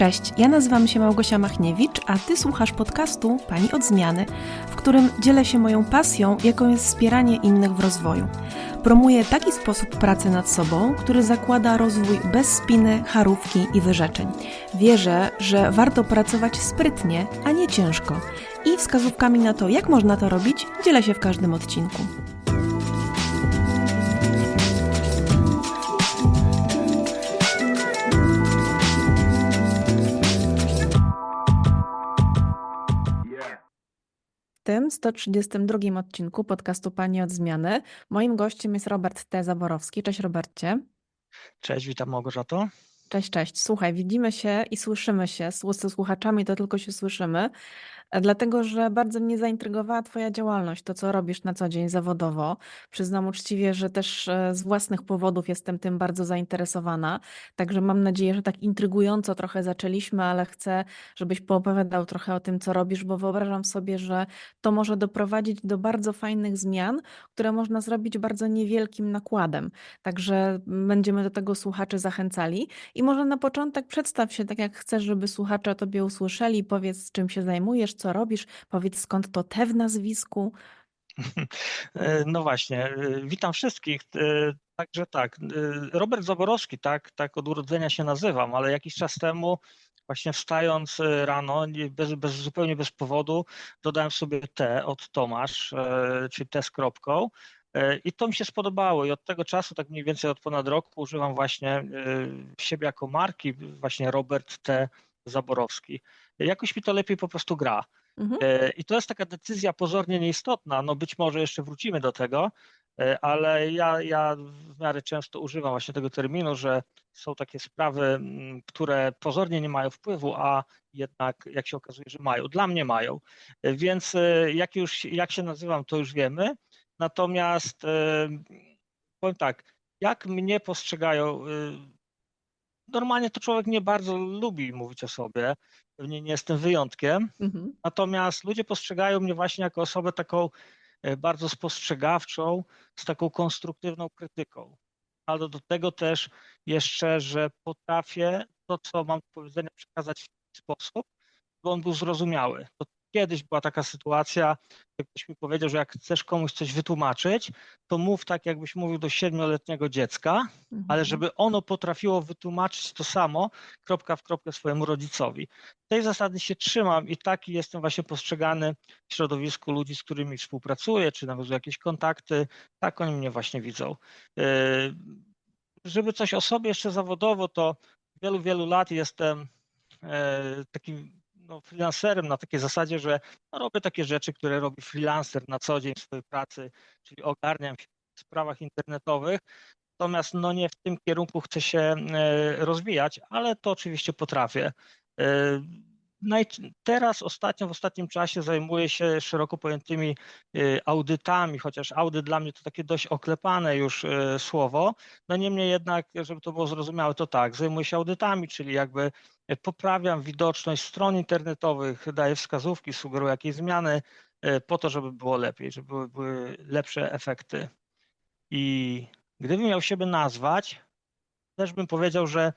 Cześć, ja nazywam się Małgosia Machniewicz, a Ty słuchasz podcastu Pani od Zmiany, w którym dzielę się moją pasją, jaką jest wspieranie innych w rozwoju. Promuję taki sposób pracy nad sobą, który zakłada rozwój bez spiny, charówki i wyrzeczeń. Wierzę, że warto pracować sprytnie, a nie ciężko. I wskazówkami na to, jak można to robić, dzielę się w każdym odcinku. 132 odcinku podcastu Pani od Zmiany moim gościem jest Robert T. Zaborowski. Cześć Robercie. Cześć, witam Małgorzato. Cześć, cześć. Słuchaj, widzimy się i słyszymy się. Z z słuchaczami to tylko się słyszymy. Dlatego, że bardzo mnie zaintrygowała Twoja działalność, to co robisz na co dzień zawodowo. Przyznam uczciwie, że też e, z własnych powodów jestem tym bardzo zainteresowana. Także mam nadzieję, że tak intrygująco trochę zaczęliśmy, ale chcę, żebyś poopowiadał trochę o tym, co robisz, bo wyobrażam sobie, że to może doprowadzić do bardzo fajnych zmian, które można zrobić bardzo niewielkim nakładem. Także będziemy do tego słuchaczy zachęcali. I może na początek przedstaw się tak, jak chcesz, żeby słuchacze o Tobie usłyszeli. Powiedz, czym się zajmujesz, co robisz? Powiedz skąd to te w nazwisku? E, no właśnie, e, witam wszystkich. E, także tak, Robert Zaborowski, tak, tak od urodzenia się nazywam, ale jakiś czas temu właśnie wstając rano, bez, bez, zupełnie bez powodu, dodałem sobie T od Tomasz, czyli T z kropką. I to mi się spodobało i od tego czasu, tak mniej więcej od ponad roku, używam właśnie siebie jako marki, właśnie Robert T. Zaborowski. Jakoś mi to lepiej po prostu gra. Mhm. E, I to jest taka decyzja pozornie nieistotna. No być może jeszcze wrócimy do tego, e, ale ja, ja w miarę często używam właśnie tego terminu, że są takie sprawy, które pozornie nie mają wpływu, a jednak jak się okazuje, że mają. Dla mnie mają. E, więc jak już jak się nazywam, to już wiemy. Natomiast powiem tak, jak mnie postrzegają normalnie to człowiek nie bardzo lubi mówić o sobie. Pewnie nie jestem wyjątkiem. Mhm. Natomiast ludzie postrzegają mnie właśnie jako osobę taką e, bardzo spostrzegawczą, z taką konstruktywną krytyką. Ale do tego też jeszcze, że potrafię to, co mam do powiedzenia, przekazać w taki sposób, by on był zrozumiały. To Kiedyś była taka sytuacja, jak ktoś mi powiedział, że jak chcesz komuś coś wytłumaczyć, to mów tak, jakbyś mówił do siedmioletniego dziecka, mhm. ale żeby ono potrafiło wytłumaczyć to samo, kropka w kropkę swojemu rodzicowi. Tej zasady się trzymam i taki jestem właśnie postrzegany w środowisku ludzi, z którymi współpracuję, czy nawiązuję jakieś kontakty. Tak oni mnie właśnie widzą. Yy, żeby coś o sobie jeszcze zawodowo, to wielu, wielu lat jestem yy, takim no, freelancerem na takiej zasadzie, że no, robię takie rzeczy, które robi freelancer na co dzień w swojej pracy, czyli ogarniam się w sprawach internetowych. Natomiast no nie w tym kierunku chcę się e, rozwijać, ale to oczywiście potrafię. Teraz ostatnio, w ostatnim czasie zajmuję się szeroko pojętymi y, audytami, chociaż audyt dla mnie to takie dość oklepane już y, słowo. No niemniej jednak, żeby to było zrozumiałe, to tak, zajmuję się audytami, czyli jakby poprawiam widoczność stron internetowych, daję wskazówki, sugeruję jakieś zmiany y, po to, żeby było lepiej, żeby były lepsze efekty. I gdybym miał siebie nazwać, też bym powiedział, że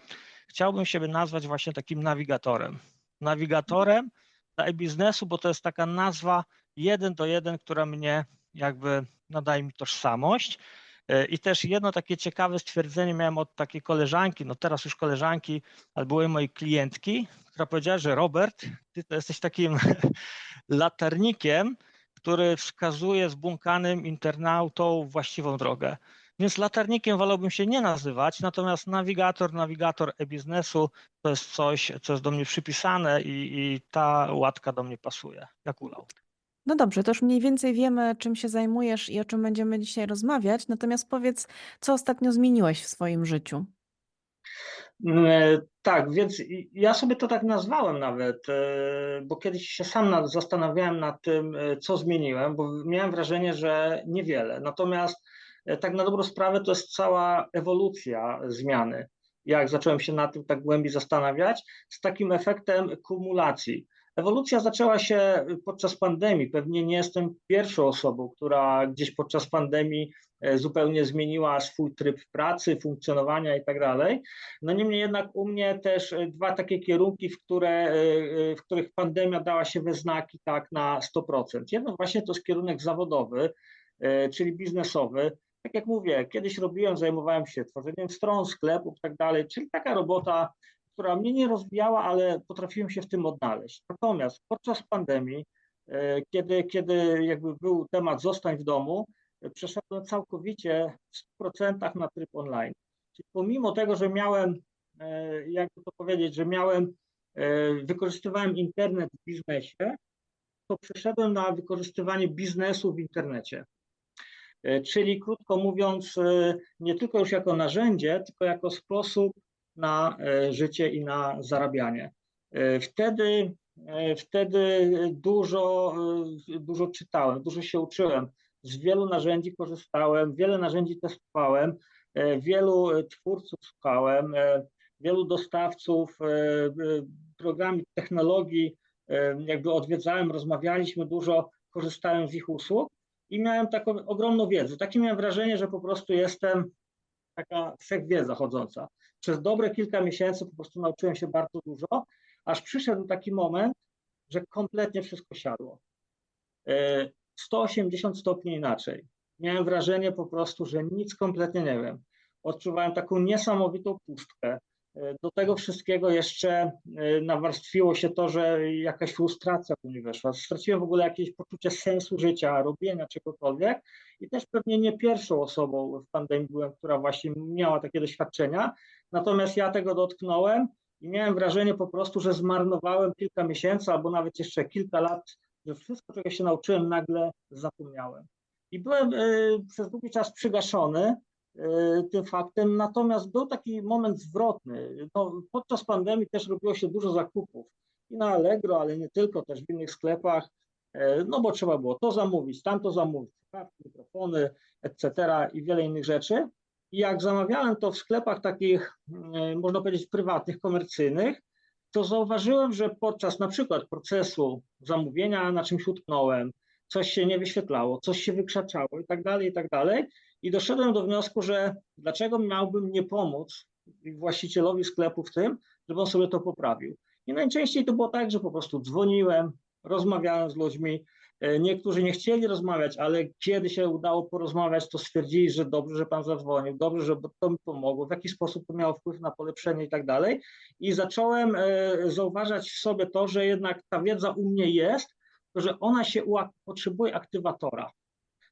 chciałbym siebie nazwać właśnie takim nawigatorem nawigatorem dla e-biznesu, bo to jest taka nazwa jeden do jeden, która mnie jakby nadaje mi tożsamość. E, I też jedno takie ciekawe stwierdzenie miałem od takiej koleżanki, no teraz już koleżanki, ale były mojej klientki, która powiedziała, że Robert, ty to jesteś takim latarnikiem, który wskazuje zbłąkanym internautom właściwą drogę. Więc latarnikiem wolałbym się nie nazywać, natomiast nawigator, nawigator e-biznesu to jest coś, co jest do mnie przypisane i, i ta łatka do mnie pasuje, jak ulał. No dobrze, to już mniej więcej wiemy, czym się zajmujesz i o czym będziemy dzisiaj rozmawiać. Natomiast powiedz, co ostatnio zmieniłeś w swoim życiu? Mm, e, tak, więc ja sobie to tak nazwałem nawet, e, bo kiedyś się sam zastanawiałem nad tym, e, co zmieniłem, bo miałem wrażenie, że niewiele. Natomiast tak na dobrą sprawę to jest cała ewolucja zmiany. Jak zacząłem się na tym tak głębiej zastanawiać, z takim efektem kumulacji. Ewolucja zaczęła się podczas pandemii. Pewnie nie jestem pierwszą osobą, która gdzieś podczas pandemii e, zupełnie zmieniła swój tryb pracy, funkcjonowania i tak dalej. No niemniej jednak u mnie też e, dwa takie kierunki, w, które, e, w których pandemia dała się we znaki tak na 100%. Jedno właśnie to jest kierunek zawodowy, czyli biznesowy. Tak jak mówię, kiedyś robiłem, zajmowałem się tworzeniem stron, sklepów i tak dalej, czyli taka robota, która mnie nie rozwijała, ale potrafiłem się w tym odnaleźć. Natomiast podczas pandemii, e, kiedy, kiedy jakby był temat zostań w domu, e, przeszedłem całkowicie w 100% na tryb online. Czyli pomimo tego, że miałem, e, jakby to powiedzieć, że miałem, wykorzystywałem internet w biznesie, to przeszedłem na wykorzystywanie biznesu w internecie. Czyli krótko mówiąc, nie tylko już jako narzędzie, tylko jako sposób na e, życie i na zarabianie. E, wtedy, e, wtedy dużo, dużo czytałem, dużo się uczyłem, z wielu narzędzi korzystałem, wiele narzędzi testowałem, wielu twórców słuchałem, wielu dostawców programów technologii, jakby odwiedzałem, rozmawialiśmy dużo, korzystałem z ich usług i miałem taką ogromną wiedzę. Takie miałem wrażenie, że po prostu jestem taka wszechwiedza chodząca. Przez dobre kilka miesięcy po prostu nauczyłem się bardzo dużo, aż przyszedł taki moment, że kompletnie wszystko siadło. 180 e, stopni inaczej. Miałem wrażenie po prostu, że nic kompletnie nie wiem. Odczuwałem taką niesamowitą pustkę. E, do tego wszystkiego jeszcze e, nawarstwiło się to, że jakaś frustracja u mnie weszła. Straciłem w ogóle jakieś poczucie sensu życia, robienia czegokolwiek i też pewnie nie pierwszą osobą w pandemii byłem, która właśnie miała takie doświadczenia. Natomiast ja tego dotknąłem i miałem wrażenie po prostu, że zmarnowałem kilka miesięcy albo nawet jeszcze kilka lat, że wszystko, czego się nauczyłem, nagle zapomniałem. I byłem y, przez długi czas przygaszony, E, tym faktem. Natomiast był taki moment zwrotny. No, podczas pandemii też robiło się dużo zakupów i na Allegro, ale nie tylko, też w innych sklepach, e, no bo trzeba było to zamówić, tamto zamówić, mikrofony, etc. i wiele innych rzeczy. I jak zamawiałem to w sklepach takich, e, można powiedzieć, prywatnych, komercyjnych, to zauważyłem, że podczas na przykład procesu zamówienia na czymś utknąłem, coś się nie wyświetlało, coś się wykrzaczało i tak dalej, i tak dalej. I doszedłem do wniosku, że dlaczego miałbym nie pomóc właścicielowi sklepu w tym, żeby on sobie to poprawił. I najczęściej to było tak, że po prostu dzwoniłem, rozmawiałem z ludźmi. E, niektórzy nie chcieli rozmawiać, ale kiedy się udało porozmawiać, to stwierdzili, że dobrze, że pan zadzwonił, dobrze, że to mi pomogło, w jaki sposób to miało wpływ na polepszenie i tak dalej. I zacząłem e, zauważać w sobie to, że jednak ta wiedza u mnie jest, że ona się potrzebuje aktywatora.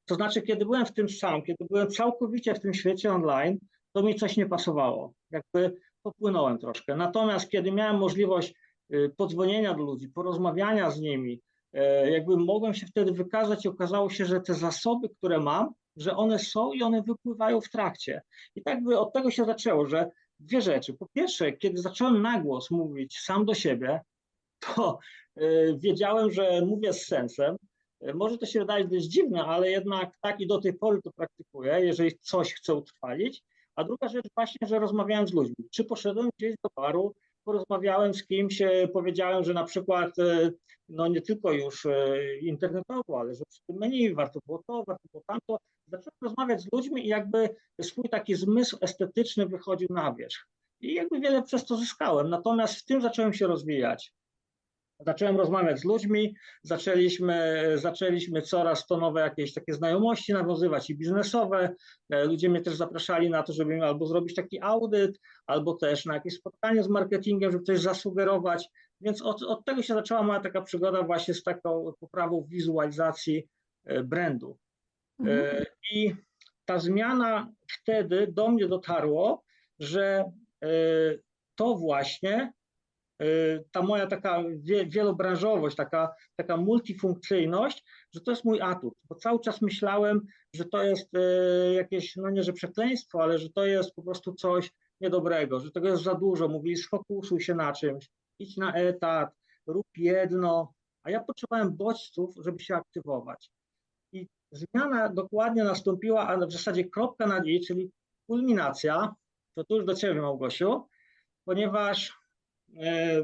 To znaczy, kiedy byłem w tym sam, kiedy byłem całkowicie w tym świecie online, to mi coś nie pasowało. Jakby popłynąłem troszkę. Natomiast kiedy miałem możliwość y, podzwonienia do ludzi, porozmawiania z nimi, y, jakby mogłem się wtedy wykazać i okazało się, że te zasoby, które mam, że one są i one wypływają w trakcie. I tak by od tego się zaczęło, że dwie rzeczy. Po pierwsze, kiedy zacząłem na głos mówić sam do siebie, to y, wiedziałem, że mówię z sensem, może to się wydaje dość dziwne, ale jednak tak i do tej pory to praktykuję, jeżeli coś chcę utrwalić. A druga rzecz właśnie, że rozmawiałem z ludźmi. Czy poszedłem gdzieś do baru, porozmawiałem z kimś, e, powiedziałem, że na przykład e, no nie tylko już e, internetowo, ale że przy tym menu warto było to, warto było tamto. Zacząłem rozmawiać z ludźmi i jakby swój taki zmysł estetyczny wychodził na wierzch. I jakby wiele przez to zyskałem. Natomiast w tym zacząłem się rozwijać. Zacząłem rozmawiać z ludźmi, zaczęliśmy, zaczęliśmy coraz to nowe jakieś takie znajomości nawiązywać i biznesowe. E, ludzie mnie też zapraszali na to, żeby albo zrobić taki audyt, albo też na jakieś spotkanie z marketingiem, żeby coś zasugerować. Więc od, od tego się zaczęła moja taka przygoda właśnie z taką poprawą wizualizacji e, brandu. E, mhm. I ta zmiana wtedy do mnie dotarło, że to właśnie ta moja taka wielobranżowość, taka, taka multifunkcyjność, że to jest mój atut, bo cały czas myślałem, że to jest y, jakieś, no nie że przekleństwo, ale że to jest po prostu coś niedobrego, że tego jest za dużo. Mówili, sfokusuj się na czymś, idź na etat, rób jedno, a ja potrzebowałem bodźców, żeby się aktywować. I zmiana dokładnie nastąpiła, a w zasadzie kropka nad i, czyli kulminacja, to tu już do Ciebie Małgosiu, ponieważ e,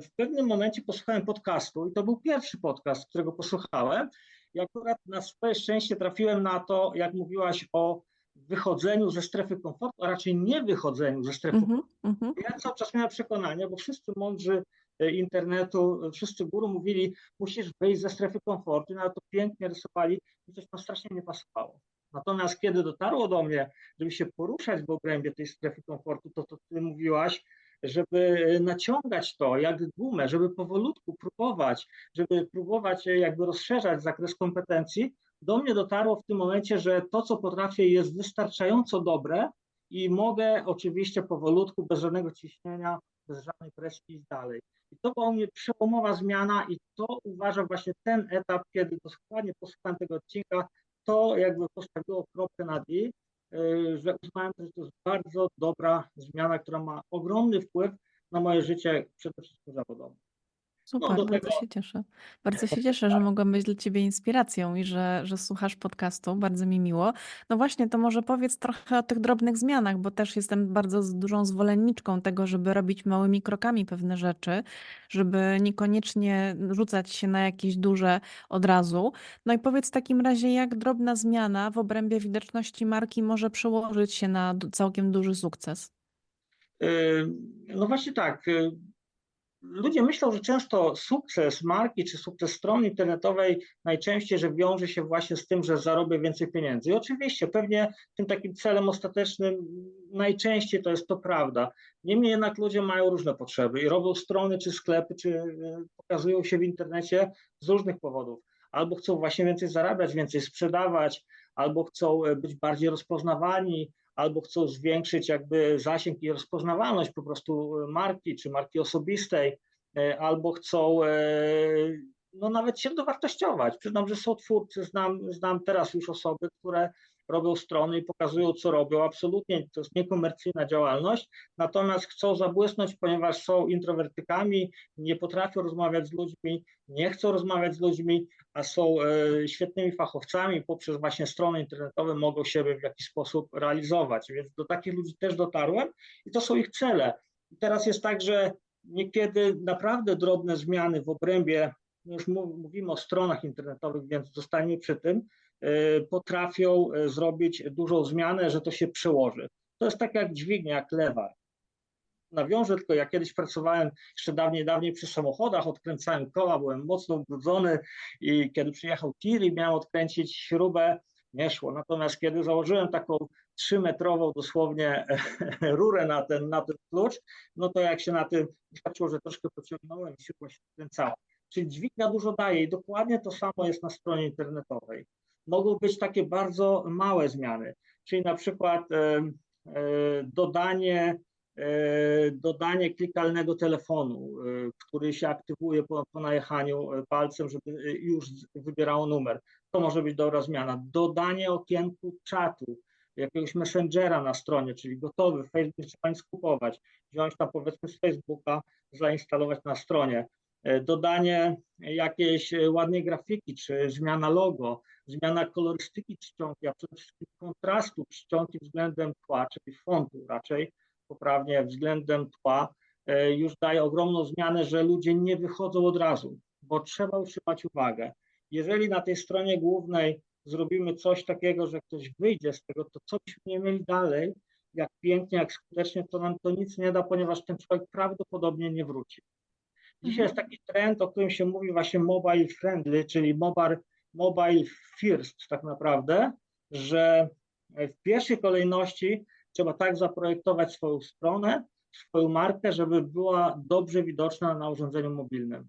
w pewnym momencie posłuchałem podcastu i to był pierwszy podcast, którego posłuchałem i akurat na swoje szczęście trafiłem na to, jak mówiłaś o wychodzeniu ze strefy komfortu, a raczej nie wychodzeniu ze strefy Mhm, mhm. ja cały czas miałem przekonanie, bo wszyscy mądrzy e, internetu, e, wszyscy guru mówili, musisz wyjść ze strefy komfortu, ale to pięknie rysowali i coś tam strasznie nie pasowało. Natomiast kiedy dotarło do mnie, żeby się poruszać w obrębie tej strefy komfortu, to to ty mówiłaś, żeby naciągać to jak gumę, żeby powolutku próbować, żeby próbować e, jakby rozszerzać zakres kompetencji, do mnie dotarło w tym momencie, że to, co potrafię, jest wystarczająco dobre, i mogę oczywiście powolutku, bez żadnego ciśnienia, bez żadnej presji iść dalej. I to była u mnie przełomowa zmiana i to uważam właśnie ten etap, kiedy dokładnie posłuchałem tego odcinka, to jakby postawiło kropkę nad i, że uznałem, że to jest bardzo dobra zmiana, która ma ogromny wpływ na moje życie, przede wszystkim zawodowe. Super, do bardzo tego- się cieszę. Bardzo się cieszę, że mogłam być dla Ciebie inspiracją i że, że słuchasz podcastu. Bardzo mi miło. No właśnie, to może powiedz trochę o tych drobnych zmianach, bo też jestem bardzo z- dużą zwolenniczką tego, żeby robić małymi krokami pewne rzeczy, żeby niekoniecznie rzucać się na jakieś duże od razu. No i powiedz w takim razie, jak drobna zmiana w obrębie widoczności marki może przełożyć się na du- całkiem duży sukces? Yy, No właśnie tak. yy, Ludzie myślą, że często sukces marki czy sukces strony internetowej najczęściej, że wiąże się właśnie z tym, że zarobię więcej pieniędzy. I oczywiście, pewnie tym takim celem ostatecznym najczęściej to jest to prawda. Niemniej jednak ludzie mają różne potrzeby i robią strony czy sklepy, czy yy, pokazują się w internecie z różnych powodów. Albo chcą właśnie więcej zarabiać, więcej sprzedawać, albo chcą e, być bardziej rozpoznawani, albo chcą zwiększyć jakby zasięg i rozpoznawalność po prostu e, marki czy marki osobistej, e, albo chcą e, no nawet się dowartościować. Przyznam, że są twórcy, znam, znam teraz już osoby, które robią strony i pokazują, co robią. Absolutnie to jest niekomercyjna działalność, natomiast chcą zabłysnąć, ponieważ są introwertykami, nie potrafią rozmawiać z ludźmi, nie chcą rozmawiać z ludźmi, a są e, świetnymi fachowcami, poprzez właśnie strony internetowe mogą siebie w jakiś sposób realizować. Więc do takich ludzi też dotarłem i to są ich cele. I teraz jest tak, że niekiedy naprawdę drobne zmiany w obrębie, no już mów- mówimy o stronach internetowych, więc zostańmy przy tym, potrafią e, zrobić dużą zmianę, że to się przełoży. To jest tak jak dźwignia, jak lewar. Nawiążę tylko, ja kiedyś pracowałem jeszcze dawniej, dawniej przy samochodach, odkręcałem koła, byłem mocno ubrudzony i kiedy przyjechał tir i miałem odkręcić śrubę, nie szło. Natomiast kiedy założyłem taką trzymetrową dosłownie rurę na ten, na ten klucz, no to jak się na tym, wystarczyło, że troszkę pociągnąłem i śruba się odkręcała. Czyli dźwignia dużo daje i dokładnie to samo jest na stronie internetowej. Mogą być takie bardzo małe zmiany, czyli na przykład e, e, dodanie e, dodanie klikalnego telefonu, który się aktywuje po, po najechaniu palcem, żeby już wybierało numer. To może być dobra zmiana. Dodanie okienku czatu, jakiegoś messengera na stronie, czyli gotowy, Facebook trzeba nic kupować, wziąć tam powiedzmy z Facebooka, zainstalować na stronie. E, Dodanie jakiejś e, ładnej grafiki, czy zmiana logo, zmiana kolorystyki czcionki, a przede wszystkim kontrastu czcionki względem tła, czyli fontu raczej, poprawnie względem tła, e, już daje ogromną zmianę, że ludzie nie wychodzą od razu, bo trzeba utrzymać uwagę. Jeżeli na tej stronie głównej zrobimy coś takiego, że ktoś wyjdzie z tego, to co byśmy nie mieli dalej, jak pięknie, jak skutecznie, to nam to nic nie da, ponieważ ten człowiek prawdopodobnie nie wróci. Dzisiaj jest taki trend, o którym się mówi właśnie mobile friendly, czyli mobile, mobile first tak naprawdę, że w pierwszej kolejności trzeba tak zaprojektować swoją stronę, swoją markę, żeby była dobrze widoczna na urządzeniu mobilnym,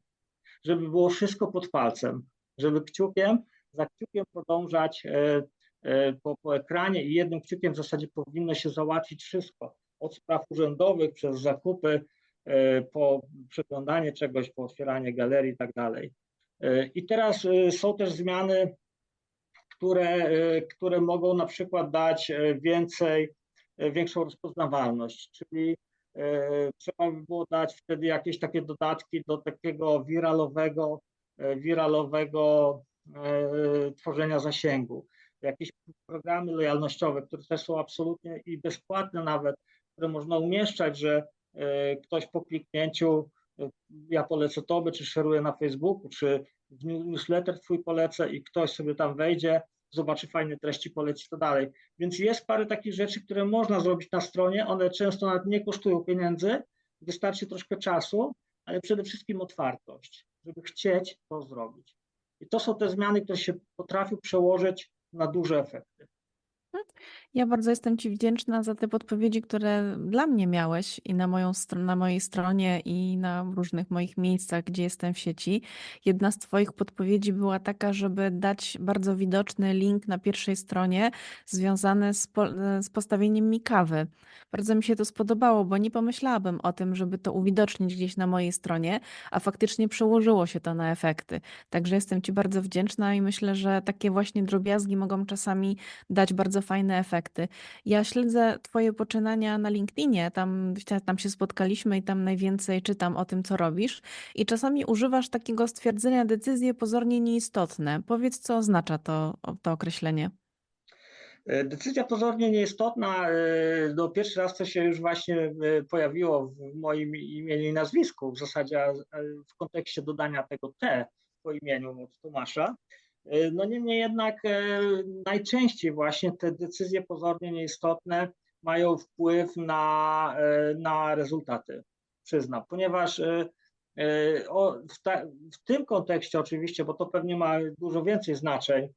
żeby było wszystko pod palcem, żeby kciukiem, za kciukiem podążać e, e, po, po ekranie i jednym kciukiem w zasadzie powinno się załatwić wszystko, od spraw urzędowych przez zakupy, po przeglądanie czegoś, po otwieranie galerii i tak dalej. E, I teraz e, są też zmiany, które, e, które mogą na przykład dać e, więcej, e, większą rozpoznawalność, czyli e, trzeba by było dać wtedy jakieś takie dodatki do takiego wiralowego, e, wiralowego e, tworzenia zasięgu. Jakieś programy lojalnościowe, które też są absolutnie i bezpłatne nawet, które można umieszczać, że e, ktoś po kliknięciu y, ja polecę tobie, czy szeruję na Facebooku, czy w news- newsletter twój polecę i ktoś sobie tam wejdzie, zobaczy fajne treści, poleci to dalej. Więc jest parę takich rzeczy, które można zrobić na stronie. One często nawet nie kosztują pieniędzy, wystarczy troszkę czasu, ale przede wszystkim otwartość, żeby chcieć to zrobić. I to są te zmiany, które się potrafią przełożyć na duże efekty. Ja bardzo jestem Ci wdzięczna za te podpowiedzi, które dla mnie miałeś i na moją str- na mojej stronie i na różnych moich miejscach, gdzie jestem w sieci. Jedna z Twoich podpowiedzi była taka, żeby dać bardzo widoczny link na pierwszej stronie związany z, po, z postawieniem mi kawy. Bardzo mi się to spodobało, bo nie pomyślałabym o tym, żeby to uwidocznić gdzieś na mojej stronie, a faktycznie przełożyło się to na efekty. Także jestem Ci bardzo wdzięczna i myślę, że takie właśnie drobiazgi mogą czasami dać bardzo fajne efekty. Ja śledzę Twoje poczynania na LinkedInie, tam, tam się spotkaliśmy i tam najwięcej czytam o tym, co robisz. I czasami używasz takiego stwierdzenia decyzje pozornie nieistotne. Powiedz, co oznacza to, to określenie. E, Decyzja pozornie nieistotna. e, No pierwszy raz to się już właśnie e, pojawiło w moim imieniu i nazwisku, w zasadzie w kontekście dodania tego T po imieniu od Tomasza. E, No niemniej jednak e, najczęściej właśnie te decyzje pozornie nieistotne mają wpływ na, e, na rezultaty, przyznam, ponieważ w, ta, w tym kontekście oczywiście, bo to pewnie ma dużo więcej znaczeń,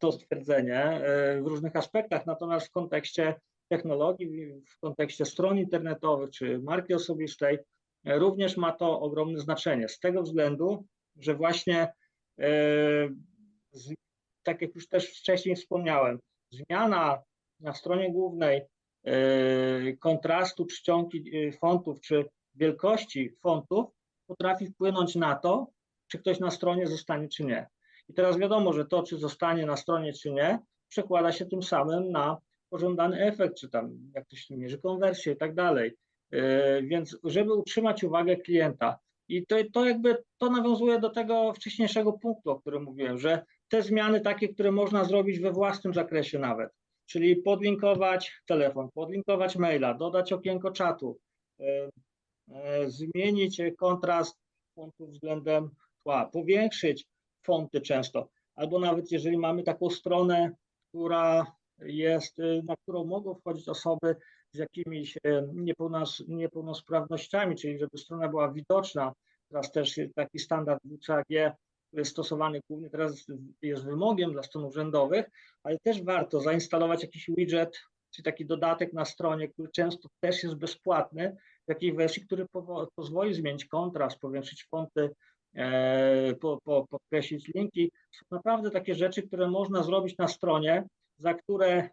to stwierdzenie w różnych aspektach, natomiast w kontekście technologii, w kontekście stron internetowych czy marki osobistej również ma to ogromne znaczenie. Z tego względu, że właśnie, tak jak już też wcześniej wspomniałem, zmiana na stronie głównej e, kontrastu czcionki e, fontów czy wielkości fontów potrafi wpłynąć na to, czy ktoś na stronie zostanie, czy nie. I teraz wiadomo, że to, czy zostanie na stronie, czy nie, przekłada się tym samym na pożądany efekt, czy tam jak to się mierzy konwersję i tak dalej. Yy, Więc żeby utrzymać uwagę klienta, i to, to jakby to nawiązuje do tego wcześniejszego punktu, o którym mówiłem, że te zmiany takie, które można zrobić we własnym zakresie nawet, czyli podlinkować telefon, podlinkować maila, dodać okienko czatu, yy, yy, zmienić kontrast fontu względem tła, powiększyć fonty często, albo nawet jeżeli mamy taką stronę, która jest, y, na którą mogą wchodzić osoby z jakimiś niepełnos, niepełnosprawnościami, czyli żeby strona była widoczna. Teraz też jest taki standard WCAG stosowany głównie teraz jest wymogiem dla stron urzędowych, ale też warto zainstalować jakiś widget, czy taki dodatek na stronie, który często też jest bezpłatny, w takiej wersji, który pozwoli zmienić kontrast, powiększyć fonty, e, po, po, podkreślić linki. Są naprawdę takie rzeczy, które można zrobić na stronie, za które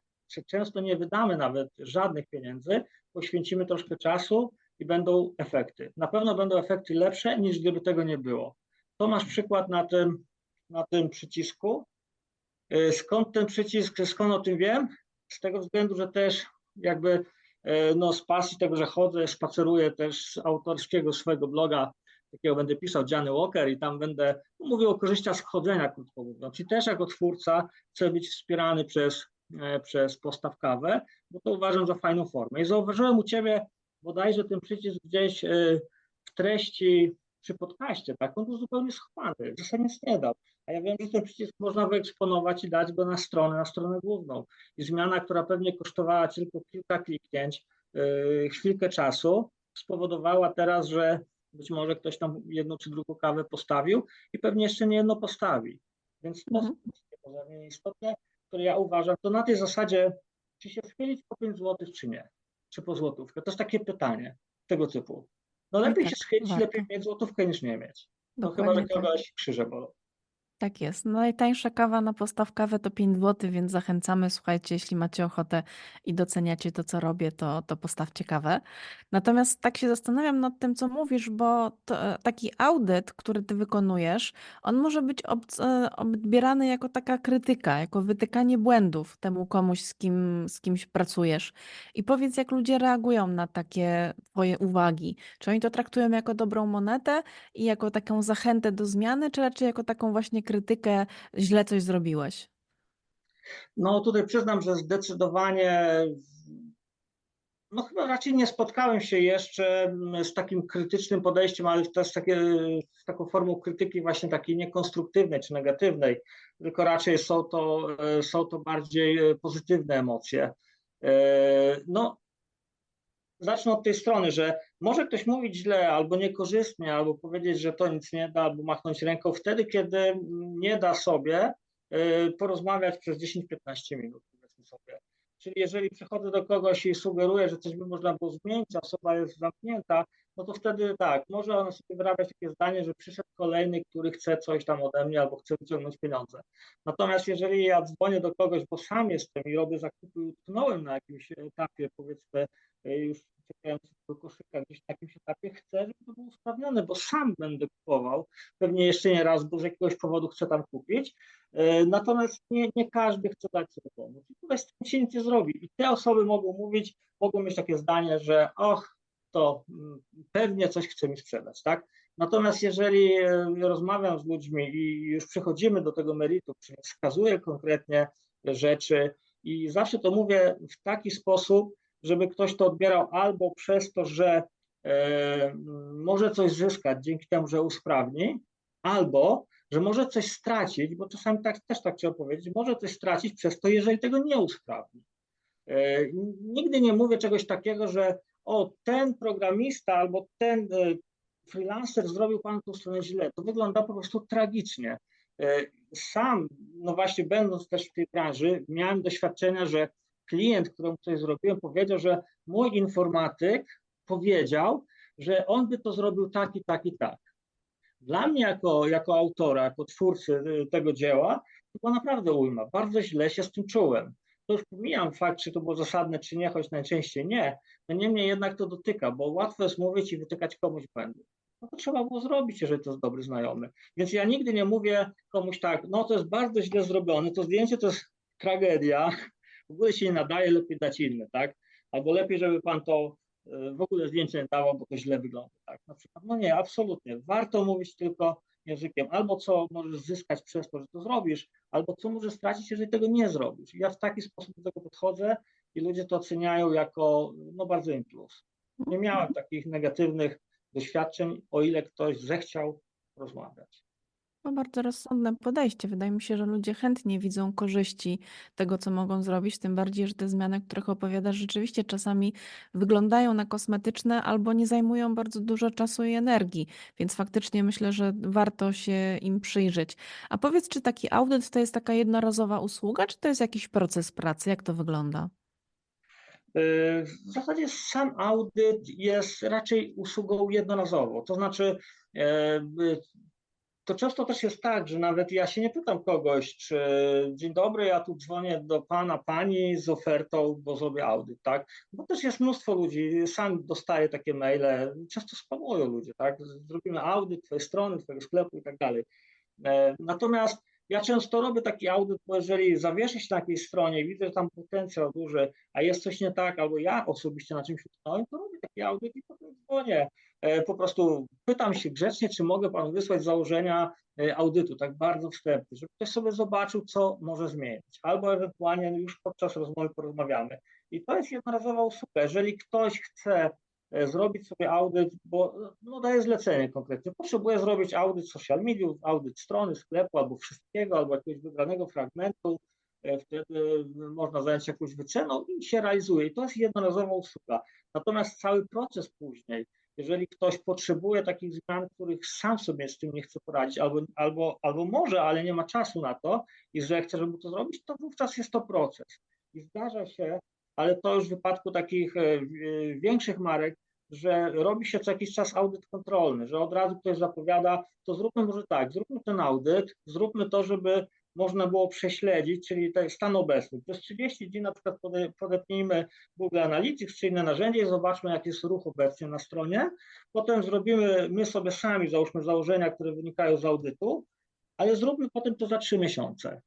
często nie wydamy nawet żadnych pieniędzy, poświęcimy troszkę czasu i będą efekty. Na pewno będą efekty lepsze niż gdyby tego nie było. To masz przykład na tym, na tym przycisku. Y, Skąd ten przycisk, skąd o tym wiem? Z tego względu, że też jakby e, no, z pasji tego, że chodzę, spaceruję też z autorskiego swojego bloga, takiego będę pisał Johnny Walker i tam będę mówił o korzyściach z chodzenia, krótko mówiąc. I też jako twórca chcę być wspierany przez, e, przez postaw kawę, bo to uważam za fajną formę. I zauważyłem u Ciebie bodajże ten przycisk gdzieś e, w treści przy podcaście, tak? On był zupełnie schowany, nic nie dał. A ja wiem, że ten przycisk można wyeksponować i dać go na stronę, na stronę główną. I zmiana, która pewnie kosztowała tylko kilka kliknięć, yy, chwilkę czasu, spowodowała teraz, że być może ktoś tam jedną czy drugą kawę postawił i pewnie jeszcze nie jedno postawi. Więc to Mhm. są pozornie istotne, które ja uważam, to na tej zasadzie, czy się schylić po 5 zł, czy nie, czy po złotówkę. To jest takie pytanie tego typu. No lepiej tak, się schylić, warto. lepiej mieć złotówkę niż nie mieć. No chyba, że kogoś krzyże bolą. Tak jest. Najtańsza kawa na postaw kawę to 5 zł, więc zachęcamy. Słuchajcie, jeśli macie ochotę i doceniacie to, co robię, to, to postawcie kawę. Natomiast tak się zastanawiam nad tym, co mówisz, bo to, e, taki audyt, który ty wykonujesz, on może być ob, e, odbierany jako taka krytyka, jako wytykanie błędów temu komuś, z kim, z kimś pracujesz. I powiedz, jak ludzie reagują na takie twoje uwagi. Czy oni to traktują jako dobrą monetę i jako taką zachętę do zmiany, czy raczej jako taką właśnie krytykę, źle coś zrobiłeś? No tutaj przyznam, że zdecydowanie No chyba raczej nie spotkałem się jeszcze z takim krytycznym podejściem, ale też takie, z taką formą krytyki właśnie takiej niekonstruktywnej czy negatywnej, tylko raczej są to, są to bardziej pozytywne emocje. E, No, zacznę od tej strony, że może ktoś mówić źle, albo niekorzystnie, albo powiedzieć, że to nic nie da, albo machnąć ręką wtedy, kiedy nie da sobie e, porozmawiać przez 10-15 minut, powiedzmy sobie. Czyli jeżeli przychodzę do kogoś i sugeruję, że coś by można było zmienić, a osoba jest zamknięta, no to wtedy tak, może ona sobie wyrabiać takie zdanie, że przyszedł kolejny, który chce coś tam ode mnie albo chce wyciągnąć pieniądze. Natomiast jeżeli ja dzwonię do kogoś, bo sam jestem i robię zakupy, utknąłem na jakimś etapie, powiedzmy, e, już czekając do koszyka gdzieś na jakimś etapie, chcę, żeby to było usprawnione, bo sam będę kupował, pewnie jeszcze nie raz, bo z jakiegoś powodu chcę tam kupić, E, Natomiast nie, nie każdy chce dać sobie pomóc. I tutaj z tym się nic nie zrobi. I te osoby mogą mówić, mogą mieć takie zdanie, że och, to mm, pewnie coś chce mi sprzedać, tak? Natomiast jeżeli e, rozmawiam z ludźmi i już przechodzimy do tego meritum, czyli wskazuję konkretnie rzeczy i zawsze to mówię w taki sposób, żeby ktoś to odbierał albo przez to, że e, może coś zyskać dzięki temu, że usprawni, albo że może coś stracić, bo czasami tak, też tak trzeba powiedzieć, może coś stracić przez to, jeżeli tego nie usprawni. E, Nigdy nie mówię czegoś takiego, że o, ten programista albo ten e, freelancer zrobił pan tą stronę źle. To wygląda po prostu tragicznie. Sam, no właśnie będąc też w tej branży, miałem doświadczenia, że klient, któremu coś zrobiłem, powiedział, że mój informatyk powiedział, że on by to zrobił tak i tak i tak. Dla mnie jako, jako autora, jako twórcy y, tego dzieła, to była naprawdę ujma. Bardzo źle się z tym czułem. To już pomijam fakt, czy to było zasadne, czy nie, choć najczęściej nie. No niemniej jednak to dotyka, bo łatwo jest mówić i wytykać komuś błędy. No to trzeba było zrobić, jeżeli to jest dobry znajomy. Więc ja nigdy nie mówię komuś tak, no to jest bardzo źle zrobione, to zdjęcie to jest tragedia, w ogóle się nie nadaje, lepiej dać inne, tak? Albo lepiej, żeby pan to y, w ogóle zdjęcie nie dawał, bo to źle wygląda, tak? Na przykład, no nie, absolutnie. Warto mówić tylko językiem, albo co możesz zyskać przez to, że to zrobisz, albo co możesz stracić, jeżeli tego nie zrobisz. Ja w taki sposób do tego podchodzę i ludzie to oceniają jako no bardzo im plus. Nie miałem takich negatywnych doświadczeń, o ile ktoś zechciał rozmawiać. To bardzo rozsądne podejście. Wydaje mi się, że ludzie chętnie widzą korzyści tego, co mogą zrobić, tym bardziej, że te zmiany, o których opowiadasz, rzeczywiście czasami wyglądają na kosmetyczne albo nie zajmują bardzo dużo czasu i energii, więc faktycznie myślę, że warto się im przyjrzeć. A powiedz, czy taki audyt to jest taka jednorazowa usługa, czy to jest jakiś proces pracy? Jak to wygląda? Yy, W zasadzie sam audyt jest raczej usługą jednorazową. To znaczy, yy, to często też jest tak, że nawet ja się nie pytam kogoś, czy dzień dobry, ja tu dzwonię do pana, pani z ofertą, bo zrobię audyt, tak? Bo też jest mnóstwo ludzi, sam dostaję takie maile, często spamują ludzie, tak? Zrobimy audyt twojej strony, twojego sklepu i tak dalej. E, Natomiast ja często robię taki audyt, bo jeżeli zawieszę się na jakiejś stronie widzę, że tam potencjał duży, a jest coś nie tak, albo ja osobiście na czymś utknąłem, to robię taki audyt i potem dzwonię. E, Po prostu pytam się grzecznie, czy mogę Panu wysłać założenia e, audytu, tak bardzo wstępnie, żeby ktoś sobie zobaczył, co może zmienić. Albo ewentualnie już podczas rozmowy porozmawiamy. I to jest jednorazowa usługa. Jeżeli ktoś chce zrobić sobie audyt, bo no, daje zlecenie konkretnie, potrzebuje zrobić audyt social mediów, audyt strony, sklepu, albo wszystkiego, albo jakiegoś wybranego fragmentu, e, wtedy można zająć się jakąś wyceną i się realizuje. I to jest jednorazowa usługa. Natomiast cały proces później, jeżeli ktoś potrzebuje takich zmian, których sam sobie z tym nie chce poradzić, albo, albo, albo może, ale nie ma czasu na to i że chce, żeby to zrobić, to wówczas jest to proces. I zdarza się, ale to już w wypadku takich e, e, większych marek, że robi się co jakiś czas audyt kontrolny, że od razu ktoś zapowiada, to zróbmy może tak, zróbmy ten audyt, zróbmy to, żeby można było prześledzić, czyli ten stan obecny. Przez 30 dni na przykład pode- podepnijmy Google Analytics czy inne narzędzie i zobaczmy, jaki jest ruch obecnie na stronie. Potem zrobimy my sobie sami, załóżmy założenia, które wynikają z audytu, ale zróbmy potem to za 3 miesiące.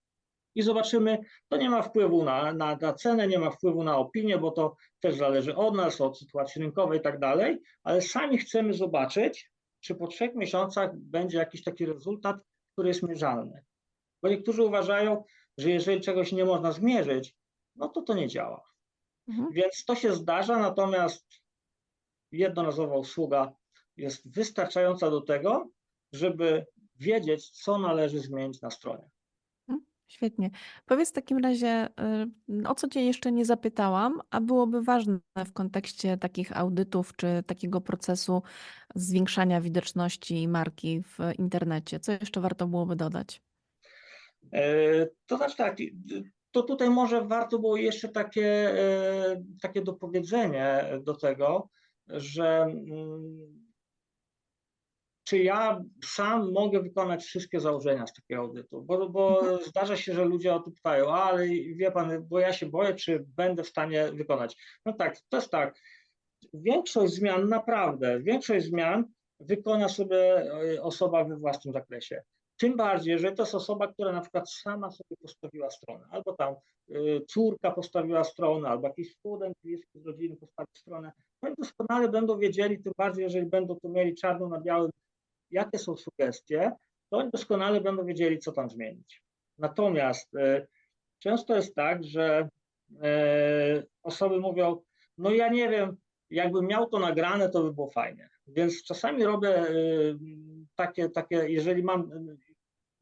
I zobaczymy, to nie ma wpływu na, na, na cenę, nie ma wpływu na opinię, bo to też zależy od nas, od sytuacji rynkowej i tak dalej, ale sami chcemy zobaczyć, czy po trzech miesiącach będzie jakiś taki rezultat, który jest mierzalny. Bo niektórzy uważają, że jeżeli czegoś nie można zmierzyć, no to to nie działa. Mhm. Więc to się zdarza, natomiast jednorazowa usługa jest wystarczająca do tego, żeby wiedzieć, co należy zmienić na stronie. Świetnie. Powiedz w takim razie, y, o co Cię jeszcze nie zapytałam, a byłoby ważne w kontekście takich audytów czy takiego procesu zwiększania widoczności marki w internecie? Co jeszcze warto byłoby dodać? E, To znaczy tak, to tutaj może warto było jeszcze takie, e, takie dopowiedzenie do tego, że mm, czy ja sam mogę wykonać wszystkie założenia z takiego audytu, bo, bo zdarza się, że ludzie o to pytają, "A, ale wie pan, bo ja się boję, czy będę w stanie wykonać. No tak, to jest tak, większość zmian naprawdę, większość zmian wykona sobie e, osoba we własnym zakresie. Tym bardziej, że to jest osoba, która na przykład sama sobie postawiła stronę, albo tam y, córka postawiła stronę, albo jakiś student z rodziny postawił stronę. Oni doskonale będą wiedzieli, tym bardziej, jeżeli będą to mieli czarno na białym, jakie są sugestie, to oni doskonale będą wiedzieli, co tam zmienić. Natomiast y, często jest tak, że y, osoby mówią, no ja nie wiem, jakbym miał to nagrane, to by było fajnie. Więc czasami robię y, takie, takie, jeżeli mam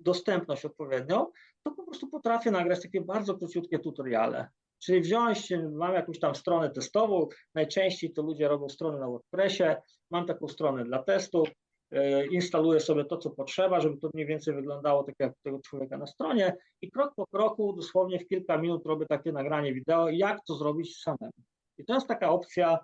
dostępność odpowiednią, to po prostu potrafię nagrać takie bardzo króciutkie tutoriale. Czyli wziąć, mam jakąś tam stronę testową, najczęściej to ludzie robią strony na WordPressie, mam taką stronę dla testu, y, instaluję sobie to, co potrzeba, żeby to mniej więcej wyglądało tak jak tego człowieka na stronie i krok po kroku, dosłownie w kilka minut robię takie nagranie wideo, jak to zrobić samemu. I to jest taka opcja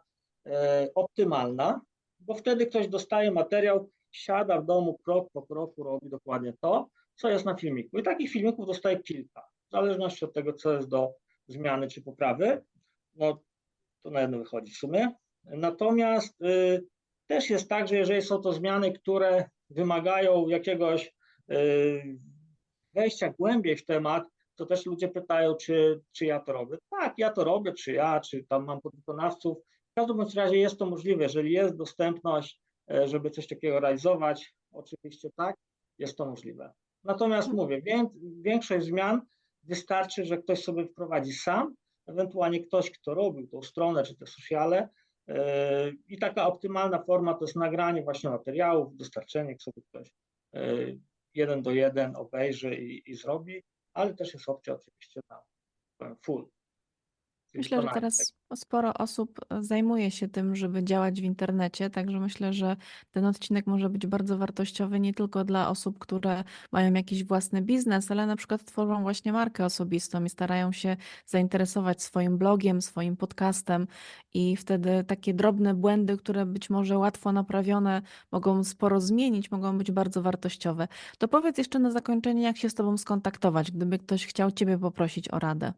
e, optymalna, bo wtedy ktoś dostaje materiał, siada w domu, krok po kroku robi dokładnie to, co jest na filmiku. I takich filmików dostaje kilka, w zależności od tego, co jest do zmiany czy poprawy. No, to na jedno wychodzi w sumie. Natomiast y, też jest tak, że jeżeli są to zmiany, które wymagają jakiegoś y, wejścia głębiej w temat, to też ludzie pytają, czy, czy ja to robię. Tak, ja to robię, czy ja, czy tam mam podwykonawców. W każdym bądź razie jest to możliwe, jeżeli jest dostępność, e, żeby coś takiego realizować, oczywiście tak, jest to możliwe. Natomiast mówię, wię- większość zmian wystarczy, że ktoś sobie wprowadzi sam, ewentualnie ktoś, kto robił tą stronę czy te sociale. E, I taka optymalna forma to jest nagranie właśnie materiałów, dostarczenie, sobie ktoś e, jeden do jeden obejrzy i, i zrobi, ale też jest opcja oczywiście na powiem, full. Myślę, że teraz sporo osób e, zajmuje się tym, żeby działać w internecie, także myślę, że ten odcinek może być bardzo wartościowy nie tylko dla osób, które mają jakiś własny biznes, ale na przykład tworzą właśnie markę osobistą i starają się zainteresować swoim blogiem, swoim podcastem i wtedy takie drobne błędy, które być może łatwo naprawione, mogą sporo zmienić, mogą być bardzo wartościowe. To powiedz jeszcze na zakończenie, jak się z Tobą skontaktować, gdyby ktoś chciał Ciebie poprosić o radę.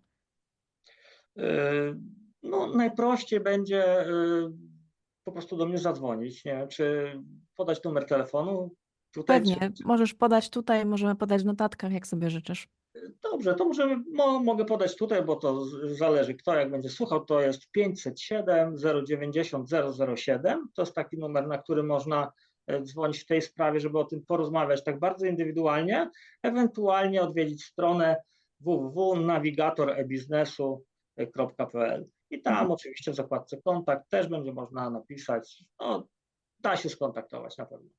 Yy, No, najprościej będzie yy, po prostu do mnie zadzwonić, nie czy podać numer telefonu. Tutaj, czy- Pewnie, możesz podać tutaj, możemy podać w notatkach, jak sobie życzysz. Dobrze, to możemy, mo, mogę podać tutaj, bo to zależy kto jak będzie słuchał. To jest 507 090 007. To jest taki numer, na który można e, dzwonić w tej sprawie, żeby o tym porozmawiać tak bardzo indywidualnie. Ewentualnie odwiedzić stronę www.navigator.ebiznesu.pl i tam Mhm. oczywiście w zakładce kontakt też będzie można napisać. No, da się skontaktować na pewno.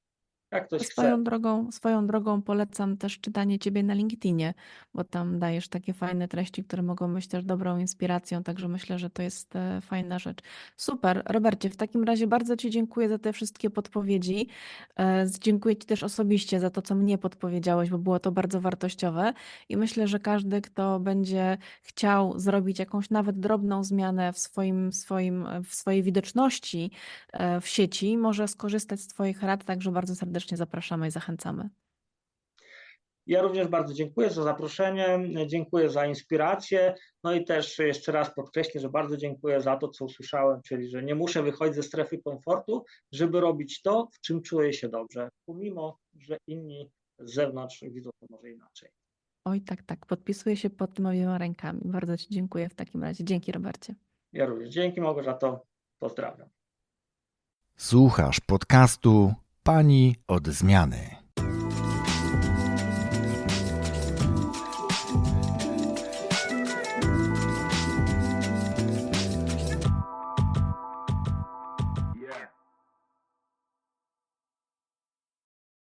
Jak ktoś chce. Swoją drogą, swoją drogą polecam też czytanie Ciebie na LinkedInie, bo tam dajesz takie fajne treści, które mogą być też dobrą inspiracją, także myślę, że to jest e, fajna rzecz. Super, Robercie, w takim razie bardzo Ci dziękuję za te wszystkie podpowiedzi. E, Dziękuję Ci też osobiście za to, co mnie podpowiedziałeś, bo było to bardzo wartościowe i myślę, że każdy, kto będzie chciał zrobić jakąś nawet drobną zmianę w swoim, swoim, w swojej widoczności e, w sieci, może skorzystać z Twoich rad, także bardzo serdecznie zapraszamy i zachęcamy. Ja również bardzo dziękuję za zaproszenie, dziękuję za inspirację. No i też jeszcze raz podkreślę, że bardzo dziękuję za to, co usłyszałem, czyli że nie muszę wychodzić ze strefy komfortu, żeby robić to, w czym czuję się dobrze, pomimo że inni z zewnątrz widzą to może inaczej. Oj, tak, tak, podpisuję się pod tym obiema rękami. Bardzo Ci dziękuję w takim razie. Dzięki, Robercie. Ja również dzięki Małgorzato, pozdrawiam. Słuchasz podcastu Pani od zmiany.